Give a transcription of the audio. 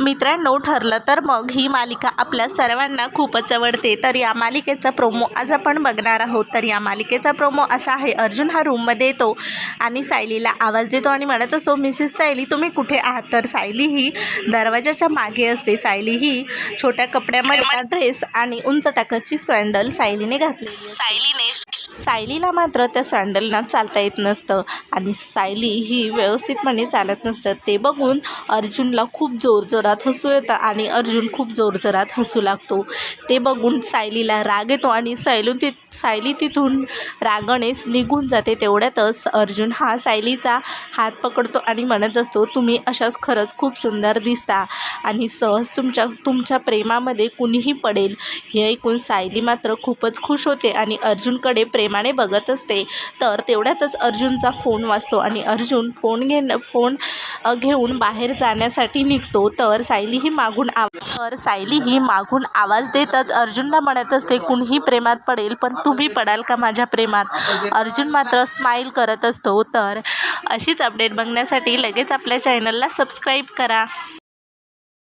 मित्रांनो ठरलं तर मग ही मालिका आपल्या सर्वांना खूपच आवडते. तर या मालिकेचा प्रोमो आज आपण बघणार आहोत. तर या मालिकेचा प्रोमो असा आहे अर्जुन हा रूममध्ये येतो आणि सायलीला आवाज देतो आणि म्हणत असतो मिसेस सायली तुम्ही कुठे आहात? तर सायली ही दरवाजाच्या मागे असते. सायली ही छोट्या कपड्यामध्ये ड्रेस आणि उंच टाकाची सँडल सायलीने घातली. सायलीने सायलीला मात्र त्या सँडलना चालता येत नसतं. आणि सायली ही व्यवस्थितपणे चालत नसतं. ते बघून अर्जुनला खूप जोरजोरात हसू येतं आणि अर्जुन खूप जोरजोरात हसू लागतो. ते बघून सायलीला राग येतो आणि सायलून ति सायली तिथून रागानेच निघून जाते. तेवढ्यातच अर्जुन हा सायलीचा हात पकडतो आणि म्हणत असतो तुम्ही अशाच खरंच खूप सुंदर दिसता आणि सहज तुमच्या तुमच्या प्रेमामध्ये कुणीही पडेल. हे ऐकून सायली मात्र खूपच खुश होते आणि अर्जुनकडे प्रेम प्रेमाने बघत असते. तर तेवढ्यातच अर्जुनचा फोन वाचतो आणि अर्जुन फोन घेणं फोन घेऊन बाहेर जाण्यासाठी निघतो. तर सायली ही मागून आव तर सायली ही मागून आवाज देतच अर्जुनला म्हणत असते कुणीही प्रेमात पडेल पण तुम्ही पडाल का माझ्या प्रेमात? अर्जुन मात्र स्माईल करत असतो. तर अशीच अपडेट बघण्यासाठी लगेच आपल्या चॅनलला सबस्क्राईब करा.